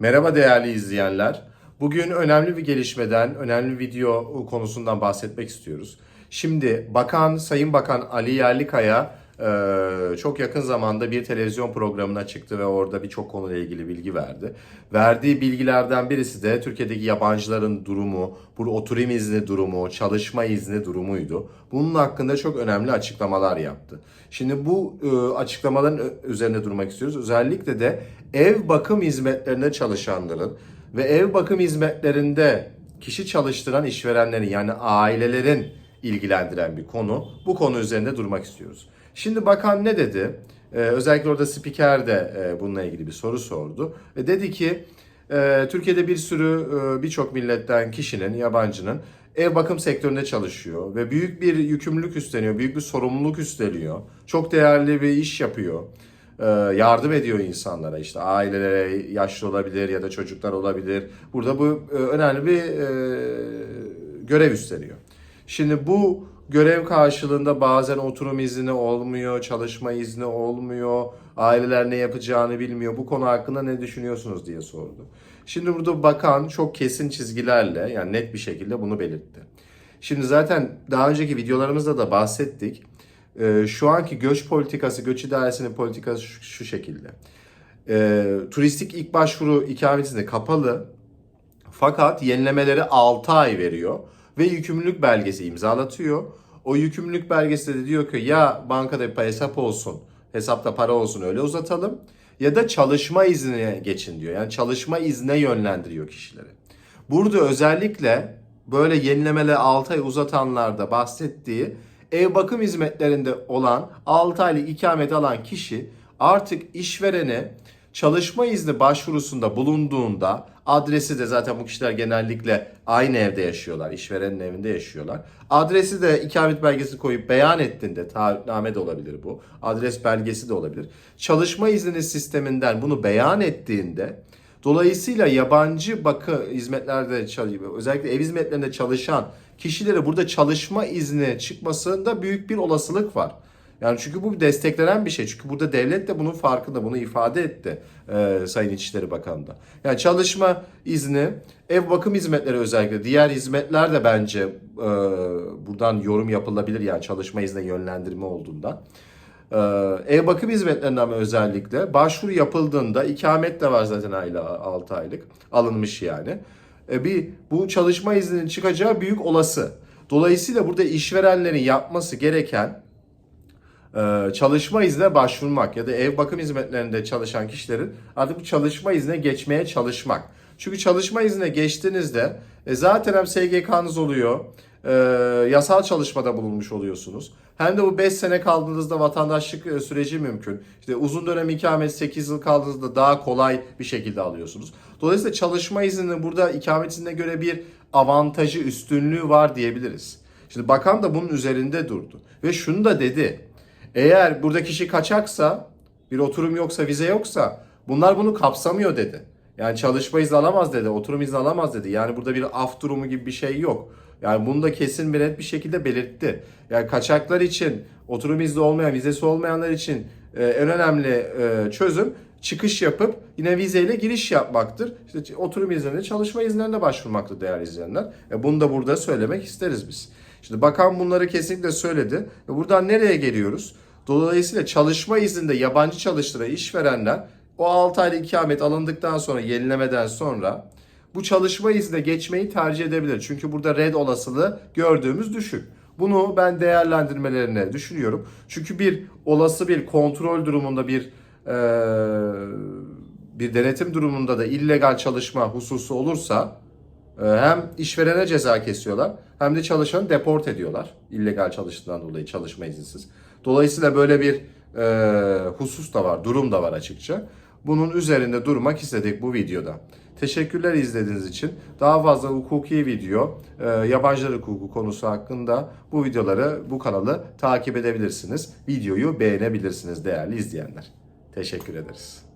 Merhaba değerli izleyenler. Bugün önemli bir gelişmeden, önemli video konusundan bahsetmek istiyoruz. Şimdi Bakan, Sayın Bakan Ali Yerlikaya e, çok yakın zamanda bir televizyon programına çıktı ve orada birçok konuyla ilgili bilgi verdi. Verdiği bilgilerden birisi de Türkiye'deki yabancıların durumu, bu oturum izni durumu, çalışma izni durumuydu. Bunun hakkında çok önemli açıklamalar yaptı. Şimdi bu e, açıklamaların üzerine durmak istiyoruz. Özellikle de ev bakım hizmetlerinde çalışanların ve ev bakım hizmetlerinde kişi çalıştıran işverenlerin yani ailelerin ilgilendiren bir konu. Bu konu üzerinde durmak istiyoruz. Şimdi bakan ne dedi? Ee, özellikle orada spiker de e, bununla ilgili bir soru sordu. Ve dedi ki e, Türkiye'de bir sürü e, birçok milletten kişinin, yabancının ev bakım sektöründe çalışıyor ve büyük bir yükümlülük üstleniyor, büyük bir sorumluluk üstleniyor. Çok değerli bir iş yapıyor. Ee, yardım ediyor insanlara işte ailelere yaşlı olabilir ya da çocuklar olabilir. Burada bu e, önemli bir e, görev üstleniyor. Şimdi bu görev karşılığında bazen oturum izni olmuyor, çalışma izni olmuyor, aileler ne yapacağını bilmiyor. Bu konu hakkında ne düşünüyorsunuz diye sordu. Şimdi burada bakan çok kesin çizgilerle yani net bir şekilde bunu belirtti. Şimdi zaten daha önceki videolarımızda da bahsettik. Ee, şu anki göç politikası, göç idaresinin politikası şu, şekilde. Ee, turistik ilk başvuru ikamet izni kapalı. Fakat yenilemeleri 6 ay veriyor ve yükümlülük belgesi imzalatıyor. O yükümlülük belgesi de diyor ki ya bankada bir hesap olsun, hesapta para olsun öyle uzatalım ya da çalışma iznine geçin diyor. Yani çalışma iznine yönlendiriyor kişileri. Burada özellikle böyle yenilemeleri 6 ay uzatanlarda bahsettiği ev bakım hizmetlerinde olan 6 aylık ikamet alan kişi artık işverene çalışma izni başvurusunda bulunduğunda adresi de zaten bu kişiler genellikle aynı evde yaşıyorlar. işverenin evinde yaşıyorlar. Adresi de ikamet belgesi koyup beyan ettiğinde taahhütname de olabilir bu. Adres belgesi de olabilir. Çalışma izni sisteminden bunu beyan ettiğinde Dolayısıyla yabancı bakı hizmetlerde çalışıyor, özellikle ev hizmetlerinde çalışan kişilere burada çalışma izni çıkmasında büyük bir olasılık var. Yani çünkü bu desteklenen bir şey. Çünkü burada devlet de bunun farkında, bunu ifade etti e, Sayın İçişleri Bakanı da. Yani çalışma izni, ev bakım hizmetleri özellikle, diğer hizmetler de bence e, buradan yorum yapılabilir yani çalışma iznine yönlendirme olduğundan. Ee, ev bakım hizmetlerinden özellikle başvuru yapıldığında ikamet de var zaten ayla 6 aylık alınmış yani. Ee, bir bu çalışma izninin çıkacağı büyük olası. Dolayısıyla burada işverenlerin yapması gereken çalışma iznine başvurmak ya da ev bakım hizmetlerinde çalışan kişilerin artık bu çalışma iznine geçmeye çalışmak. Çünkü çalışma iznine geçtiğinizde e, zaten hem SGK'nız oluyor, e, yasal çalışmada bulunmuş oluyorsunuz. Hem de bu 5 sene kaldığınızda vatandaşlık e, süreci mümkün. İşte uzun dönem ikamet 8 yıl kaldığınızda daha kolay bir şekilde alıyorsunuz. Dolayısıyla çalışma izninin burada ikamet iznine göre bir avantajı, üstünlüğü var diyebiliriz. Şimdi bakan da bunun üzerinde durdu. Ve şunu da dedi. Eğer burada kişi kaçaksa, bir oturum yoksa, vize yoksa bunlar bunu kapsamıyor dedi. Yani çalışma izni alamaz dedi, oturum izni alamaz dedi. Yani burada bir af durumu gibi bir şey yok. Yani bunu da kesin bir net bir şekilde belirtti. Yani kaçaklar için, oturum izni olmayan, vizesi olmayanlar için e, en önemli e, çözüm çıkış yapıp yine vizeyle giriş yapmaktır. İşte oturum iznine, çalışma iznlerine başvurmaktır değerli izleyenler. E, bunu da burada söylemek isteriz biz. Şimdi bakan bunları kesinlikle söyledi. Ve buradan nereye geliyoruz? Dolayısıyla çalışma izninde yabancı çalıştıran işverenler o 6 aylık ikamet alındıktan sonra yenilemeden sonra bu çalışma iznine geçmeyi tercih edebilir. Çünkü burada red olasılığı gördüğümüz düşük. Bunu ben değerlendirmelerini düşünüyorum. Çünkü bir olası bir kontrol durumunda bir eee, bir denetim durumunda da illegal çalışma hususu olursa e, hem işverene ceza kesiyorlar hem de çalışanı deport ediyorlar. illegal çalıştığından dolayı çalışma izinsiz. Dolayısıyla böyle bir e, husus da var, durum da var açıkça. Bunun üzerinde durmak istedik bu videoda. Teşekkürler izlediğiniz için. Daha fazla hukuki video, e, yabancılar hukuku konusu hakkında bu videoları, bu kanalı takip edebilirsiniz. Videoyu beğenebilirsiniz değerli izleyenler. Teşekkür ederiz.